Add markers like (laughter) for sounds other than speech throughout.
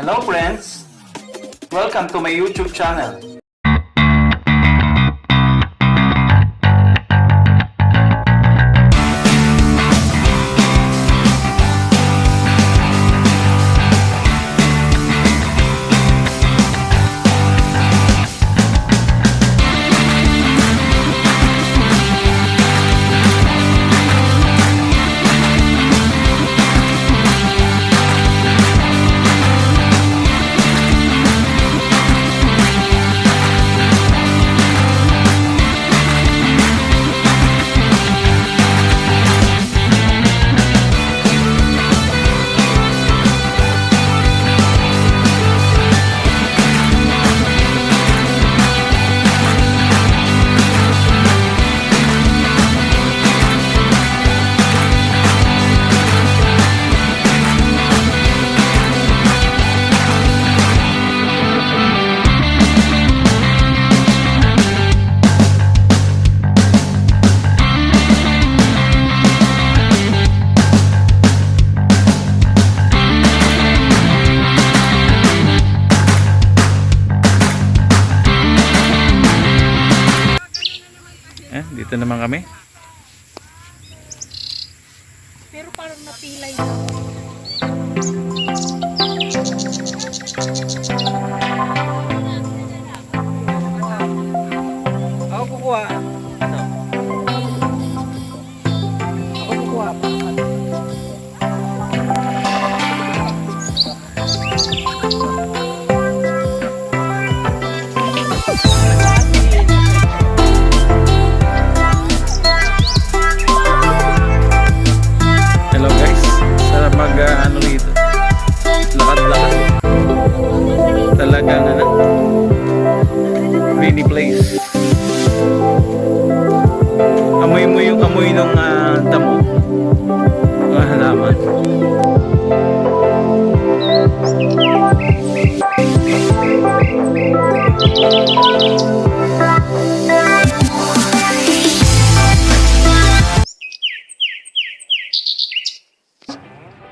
Hello friends! Welcome to my YouTube channel. Dito naman kami. Pero parang napilay Ako ng uh, damo. Mga halaman.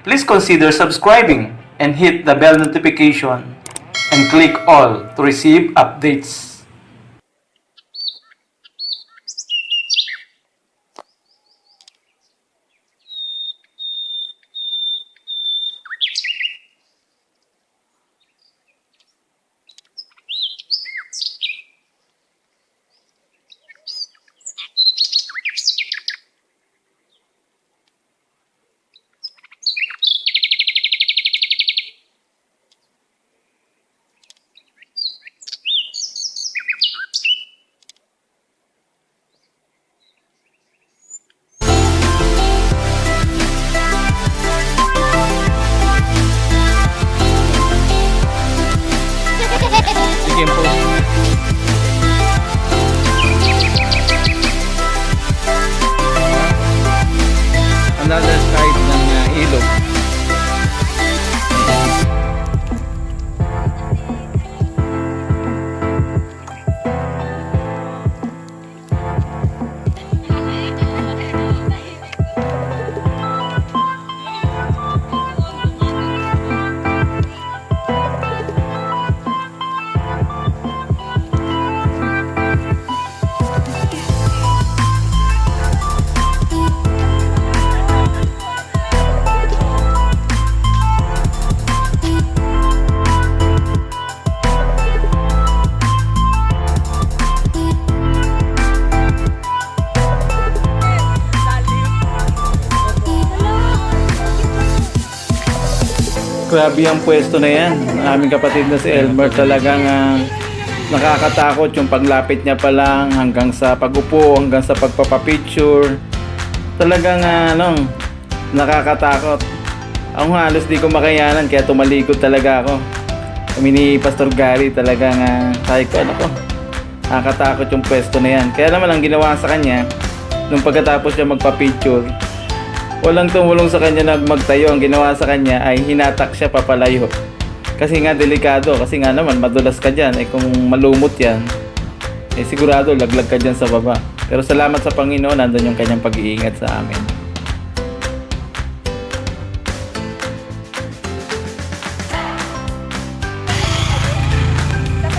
Please consider subscribing and hit the bell notification and click all to receive updates. Grabe ang pwesto na yan. Ang aming kapatid na si Elmer talagang ah, nakakatakot yung paglapit niya pa lang hanggang sa pagupo, hanggang sa pagpapapicture. Talagang ah, ano, nakakatakot. Ako halos di ko makayanan kaya tumalikod talaga ako. Kami ni Pastor Gary talagang uh, sabi ko ano ko. Nakakatakot yung pwesto na yan. Kaya naman ang ginawa sa kanya, nung pagkatapos niya magpa-picture, walang tumulong sa kanya na magtayo. Ang ginawa sa kanya ay hinatak siya papalayo. Kasi nga delikado, kasi nga naman madulas ka dyan. Eh kung malumot yan, eh sigurado laglag ka dyan sa baba. Pero salamat sa Panginoon, nandun yung kanyang pag-iingat sa amin.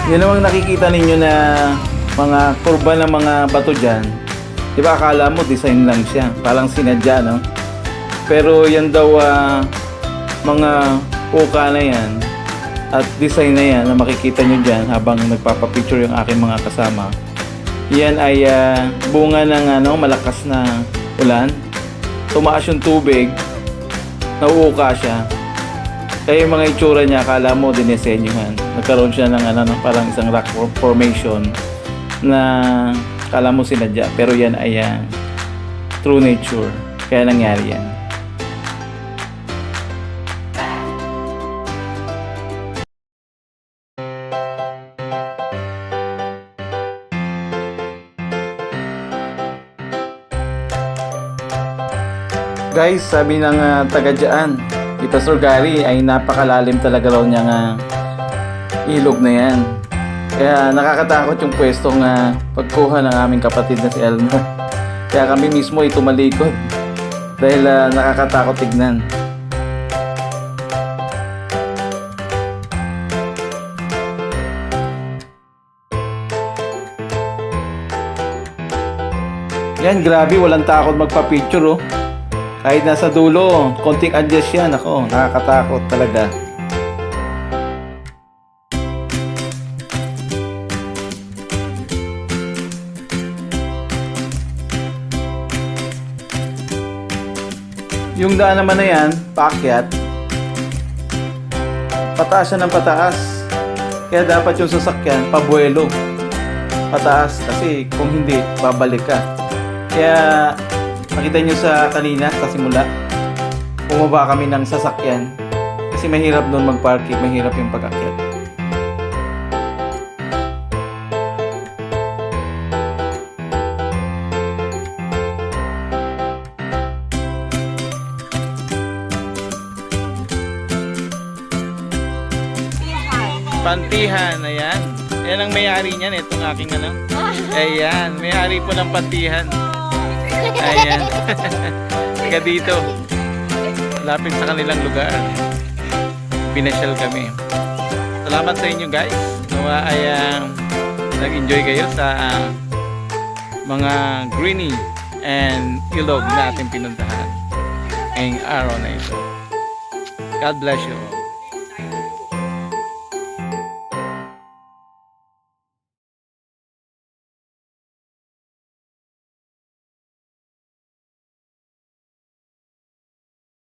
Yan namang nakikita ninyo na mga kurba ng mga bato dyan. Di ba akala mo design lang siya. Parang sinadya, no? Pero yan daw ah, mga uka na yan at design na yan na makikita nyo dyan habang nagpapapicture yung aking mga kasama. Yan ay ah, bunga ng ano, malakas na ulan. Tumaas yung tubig, nauuka siya. Kaya yung mga itsura niya, akala mo dinisenyohan. Nagkaroon siya ng ano, ng parang isang rock formation na akala mo sinadya. Pero yan ay ah, true nature. Kaya nangyari yan. Guys, sabi ng uh, taga dyan, ni Pastor Gary ay napakalalim talaga raw niyang ah, ilog na yan. Kaya nakakatakot yung pwestong uh, pagkuha ng aming kapatid na si Elmer. (laughs) Kaya kami mismo ay tumalikod (laughs) dahil ah, nakakatakot tignan. Yan, grabe, walang takot magpa-picture oh. Kahit nasa dulo, konting adjust yan. Ako, nakakatakot talaga. Yung daan naman na yan, paakyat. Pataas siya ng pataas. Kaya dapat yung sasakyan, pabuelo. Pataas kasi kung hindi, babalik ka. Kaya Nakita nyo sa kanina, sa simula, bumaba kami ng sasakyan. Kasi mahirap doon mag-parking, mahirap yung pag-akyat. Pantihan, ayan. Ayan ang may-ari niyan, itong aking ano. (laughs) Ayan, may-ari po ng pantihan. Ayan. (laughs) Taga dito. Lapit sa kanilang lugar. Pinasyal kami. Salamat sa inyo guys. Nawa ay ah, nag-enjoy kayo sa ah, mga greeny and ilog na ating pinuntahan ngayong araw na ito. God bless you all.